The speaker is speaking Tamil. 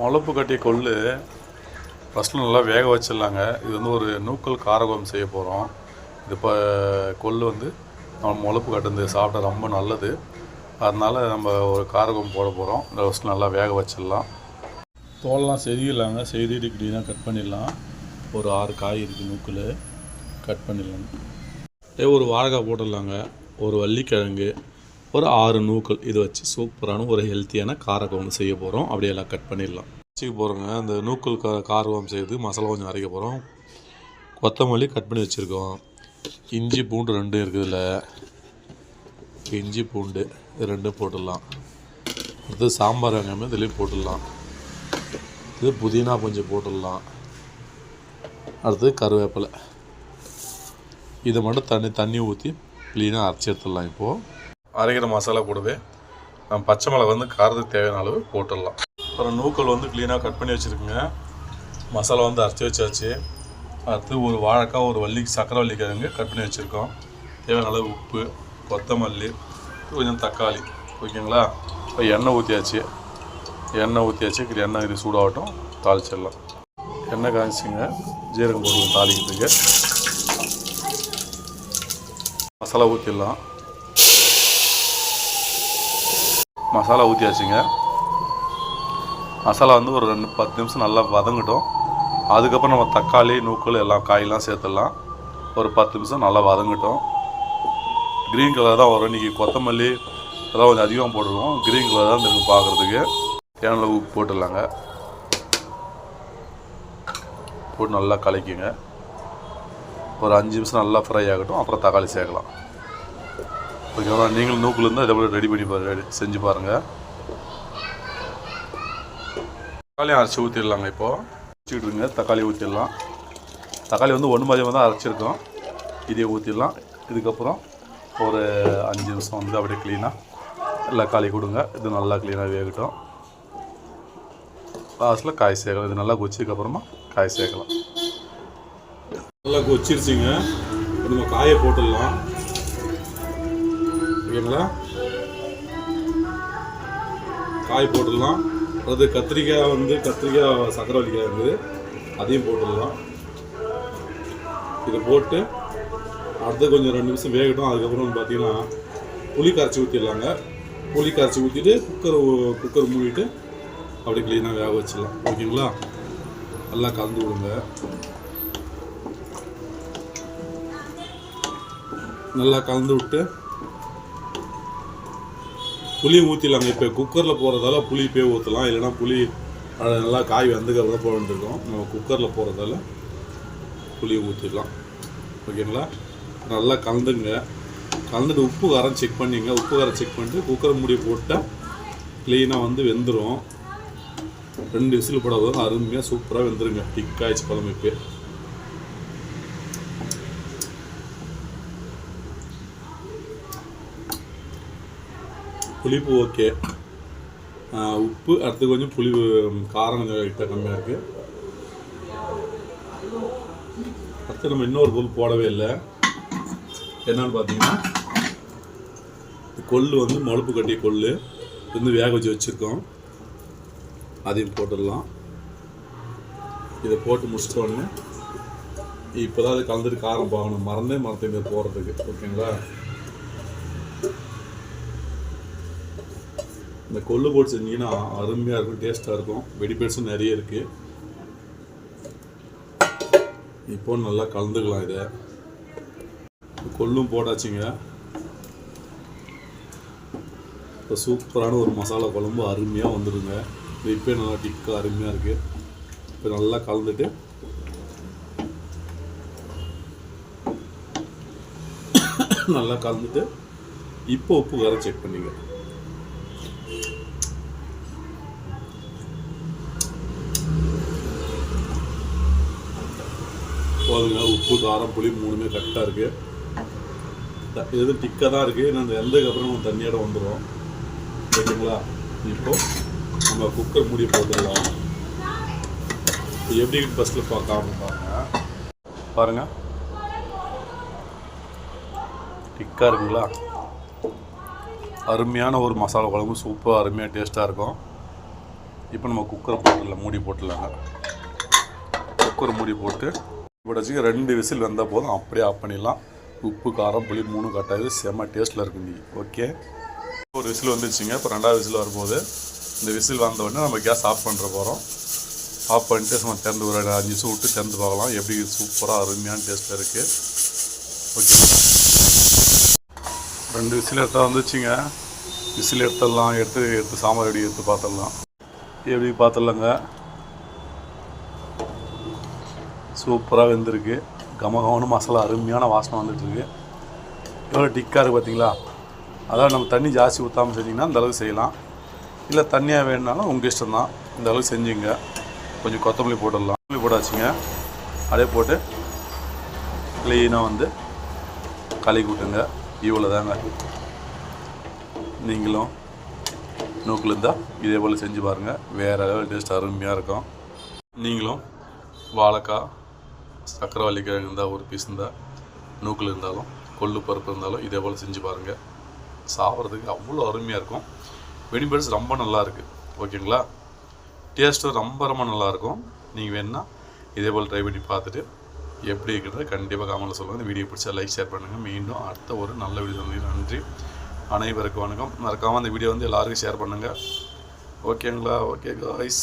முளப்பு கட்டிய கொள்ளு ஃபஸ்ட்டு நல்லா வேக வச்சிடலாங்க. இது வந்து ஒரு நூக்கல் காரகம் செய்ய போகிறோம் இது இப்போ கொள்ளு வந்து நம்ம முளப்பு கட்டுறது சாப்பிட்டா ரொம்ப நல்லது. அதனால் நம்ம ஒரு காரகம் போட போகிறோம் இந்த ஃபஸ்ட்டு நல்லா வேக வச்சிடலாம். தோலெலாம் செதியிடலாங்க செதிட்டு க்ளீனாக கட் பண்ணிடலாம். ஒரு ஆறு காய் இருக்குது நூக்கில். கட் பண்ணிடலாம். இதே ஒரு வாழைக்காய் போட்டுடலாங்க. ஒரு வள்ளிக்கிழங்கு. ஒரு ஆறு நூக்கள் இதை வச்சு சூப்பரான ஒரு ஹெல்த்தியான காரக்குழம்பு செய்ய போகிறோம் அப்படியே எல்லாம் கட் பண்ணிடலாம். வச்சுக்க போகிறோங்க அந்த நூக்கல் கா காரகம் செய்து மசாலா கொஞ்சம் அரைக்க போகிறோம் கொத்தமல்லி கட் பண்ணி வச்சுருக்கோம். இஞ்சி பூண்டு ரெண்டும் இருக்குதுல்ல. இஞ்சி பூண்டு இது ரெண்டும் போட்டுடலாம். அடுத்து சாம்பார் வெங்காயமே இதுலேயும் போட்டுடலாம். இது புதினா கொஞ்சம் போட்டுடலாம். அடுத்தது கருவேப்பிலை. இதை மட்டும் தண்ணி தண்ணி ஊற்றி க்ளீனாக அரைச்சி எடுத்துடலாம் இப்போது அரைக்கிற மசாலா கூடவே நம்ம பச்சை மிளகா வந்து காரத்துக்கு தேவையான அளவு போட்டுடலாம். அப்புறம் நூக்கல் வந்து க்ளீனாக கட் பண்ணி வச்சுருக்குங்க. மசாலா வந்து அரைச்சி வச்சாச்சு. அடுத்து ஒரு வாழைக்காய் ஒரு வள்ளி சக்கரை வள்ளி கட் பண்ணி வச்சுருக்கோம். தேவையான அளவு உப்பு கொத்தமல்லி கொஞ்சம் தக்காளி ஓகேங்களா? இப்போ எண்ணெய் ஊற்றியாச்சு எண்ணெய் ஊற்றியாச்சு இது எண்ணெய் இது சூடாகட்டும் தாளிச்சிடலாம். எண்ணெய் காய்ச்சிங்க ஜீரகம் போடுவோம் தாளிக்கிறதுக்கு. மசாலா ஊற்றிடலாம் மசாலா ஊற்றியாச்சுங்க மசாலா வந்து ஒரு ரெண்டு பத்து நிமிஷம் நல்லா வதங்கட்டும். அதுக்கப்புறம் நம்ம தக்காளி நூக்கல் எல்லாம் காயெல்லாம் சேர்த்துடலாம். ஒரு பத்து நிமிஷம் நல்லா வதங்கட்டும். க்ரீன் கலர் தான் வரும். இன்றைக்கி கொத்தமல்லி அதெல்லாம் கொஞ்சம் அதிகமாக போட்டுருவோம். க்ரீன் கலர் தான் இருக்குது பார்க்குறதுக்கு. தேவையான உப்பு போட்டுடலாங்க. போட்டு நல்லா கலக்கிங்க. ஒரு அஞ்சு நிமிஷம் நல்லா ஃப்ரை ஆகட்டும். அப்புறம் தக்காளி சேர்க்கலாம். ஓகேவா நீங்களும் நூக்கில் இருந்தால் இதை ரெடி பண்ணி பாரு ரெடி செஞ்சு பாருங்கள் தக்காளியும் அரைச்சி ஊற்றிடலாங்க இப்போது வச்சுக்கிட்டுருங்க தக்காளி ஊற்றிடலாம் தக்காளி வந்து ஒன்று மதியம் தான் அரைச்சிருக்கோம். இதையே ஊற்றிடலாம் இதுக்கப்புறம் ஒரு அஞ்சு நிமிஷம் வந்து அப்படியே க்ளீனாக எல்லா காளி கொடுங்க. இது நல்லா க்ளீனாக வேகட்டும். லாஸ்ட்டில் காய் சேர்க்கலாம் இது நல்லா கொச்சதுக்கப்புறமா காய் சேர்க்கலாம் நல்லா கொச்சிருச்சிங்க நம்ம காயை போட்டுடலாம். ஓகேங்களா காய் போட்டுடலாம். அது கத்திரிக்காய் வந்து கத்திரிக்காய் சக்கரை இருக்குது அதையும் போட்டுடலாம். இதை போட்டு அடுத்து கொஞ்சம் ரெண்டு நிமிஷம் வேகட்டும். அதுக்கப்புறம் வந்து பார்த்தீங்கன்னா புளி கரைச்சி ஊற்றிடலாங்க புளி கரைச்சி ஊற்றிட்டு குக்கர் குக்கர் மூடிட்டு அப்படியே க்ளீனாக வேக வச்சிடலாம். ஓகேங்களா? நல்லா கலந்து விடுங்க. நல்லா கலந்து விட்டு புளி ஊற்றிடலாங்க இப்போ குக்கரில் போகிறதால புளி இப்போயே ஊற்றலாம் இல்லைன்னா புளி நல்லா காய் வெந்ததுக்கப்புறம் போக வேண்டியிருக்கோம் நம்ம குக்கரில் போகிறதால புளி ஊற்றிடலாம் ஓகேங்களா? நல்லா கலந்துங்க. கலந்துட்டு உப்பு காரம் செக் பண்ணிங்க. உப்பு காரம் செக் பண்ணிட்டு குக்கர் மூடி போட்டால் க்ளீனாக வந்து வெந்துடும் ரெண்டு விசில் போட அருமையாக சூப்பராக வெந்துருங்க. டிக்காய்ச்சி குழம்பு இப்போ புளிப்பு ஓகே. உப்பு அடுத்து கொஞ்சம் புளி காரம் கொஞ்சம் லைட்டாக கம்மியாக இருக்குது அடுத்து நம்ம இன்னொரு பொருள் போடவே இல்லை. என்னன்னு பார்த்தீங்கன்னா கொள்ளு வந்து முளப்பு கட்டிய கொள்ளு வந்து வேக வச்சு வச்சுருக்கோம். அதையும் போட்டுடலாம். இதை போட்டு முடிச்சிட்ட இப்போ தான் அது கலந்துட்டு காரம் பார்க்கணும் மறந்தே மறந்துங்க போகிறதுக்கு ஓகேங்களா? இந்த கொள்ளு போட்டு செஞ்சீங்கன்னா அருமையாக இருக்கும் டேஸ்ட்டாக இருக்கும். வெடிபேட்ஸும் நிறைய இருக்குது இப்போ நல்லா கலந்துக்கலாம் இதை. கொள்ளும் போட்டாச்சுங்க. இப்போ சூப்பரான ஒரு மசாலா குழம்பு அருமையாக வந்துடுங்க இது இப்போ நல்லா டிக்காக அருமையாக இருக்குது இப்போ நல்லா கலந்துட்டு நல்லா கலந்துட்டு இப்போ உப்பு காரம் செக் பண்ணிங்க பாருங்க உப்பு காரம் புளி மூணுமே கரெக்டாக இருக்குது இது டிக்காக தான் இருக்குது நான் அந்த அப்புறம் நம்ம தண்ணியோட வந்துடும் ஓகேங்களா? இப்போ நம்ம குக்கர் மூடி போட்டுடலாம். எப்படி ஃபஸ்ட்டில் பார்க்காம பாருங்க. பாருங்க. டிக்கா இருக்குங்களா? அருமையான ஒரு மசாலா குழம்பு. சூப்பராக அருமையாக டேஸ்ட்டாக இருக்கும். இப்போ நம்ம குக்கரை போட்டுடலாம். மூடி போட்டுடலாங்க. குக்கர் மூடி போட்டு இப்போ வச்சுக்க ரெண்டு விசில் வந்தால் போதும். அப்படியே ஆஃப் பண்ணிடலாம். உப்பு காரம் புளி மூணு கட்டாயது. செம்ம டேஸ்ட்டில் இருக்கும் நீ ஓகே ஒரு விசில் வந்துருச்சுங்க இப்போ ரெண்டாவது விசில் வரும்போது இந்த விசில் வந்த உடனே நம்ம கேஸ் ஆஃப் பண்ணுற போகிறோம் ஆஃப் பண்ணிட்டு சும்மா திறந்து ஒரு அஞ்சு நிமிஷம் விட்டு திறந்து பார்க்கலாம். எப்படி சூப்பராக அருமையான டேஸ்ட்டில் இருக்குது ஓகே ரெண்டு விசில் எடுத்தால் வந்துச்சுங்க. விசில் எடுத்துடலாம். எடுத்து எடுத்து சாம்பார் எப்படி எடுத்து பார்த்துடலாம். எப்படி பார்த்துடலாங்க? சூப்பராக வெந்திருக்கு. கமகமான மசாலா அருமையான வாசனை வந்துட்டுருக்கு. எவ்வளோ டிக்காக இருக்குது பார்த்தீங்களா அதாவது நம்ம தண்ணி ஜாஸ்தி ஊற்றாமல் செஞ்சிங்கன்னா அந்தளவுக்கு செய்யலாம். இல்லை தண்ணியாக வேணுனாலும் உங்கள் இஷ்டம் தான். இந்த அளவுக்கு செஞ்சுங்க. கொஞ்சம் கொத்தமல்லி போட்டுடலாம். கொத்தமல்லி போட்டாச்சுங்க. அப்படியே போட்டு க்ளீனாக வந்து கழுவி விட்டுங்க இவ்வளோ தாங்க நீங்களும் நூக்கில் இருந்தால் இதே போல் செஞ்சு பாருங்கள் வேறு லெவல் டேஸ்ட் அருமையாக இருக்கும். நீங்களும் வாழைக்காய் சக்கரவள்ளி கிழங்கு இருந்தால் ஒரு பீஸ் இருந்தால் நூக்கில் இருந்தாலும் கொள்ளு பருப்பு இருந்தாலும் இதே போல் செஞ்சு பாருங்கள் சாப்பிட்றதுக்கு அவ்வளோ அருமையாக இருக்கும். வெனிபர்ஸ் ரொம்ப நல்லா இருக்குது ஓகேங்களா? டேஸ்ட்டும் ரொம்ப ரொம்ப நல்லாயிருக்கும் நீங்கள் வேணுன்னா இதே போல் ட்ரை பண்ணி பார்த்துட்டு எப்படி இருக்கிறத கண்டிப்பாக காமெண்ட்டில் சொல்லுங்கள் இந்த வீடியோ பிடிச்சா லைக் ஷேர் பண்ணுங்கள் மீண்டும் அடுத்த ஒரு நல்ல வீடியோ வந்து நன்றி. அனைவருக்கும் வணக்கம். மறக்காமல் இந்த வீடியோ வந்து எல்லாருக்கும் ஷேர் பண்ணுங்கள் ஓகேங்களா? Okay guys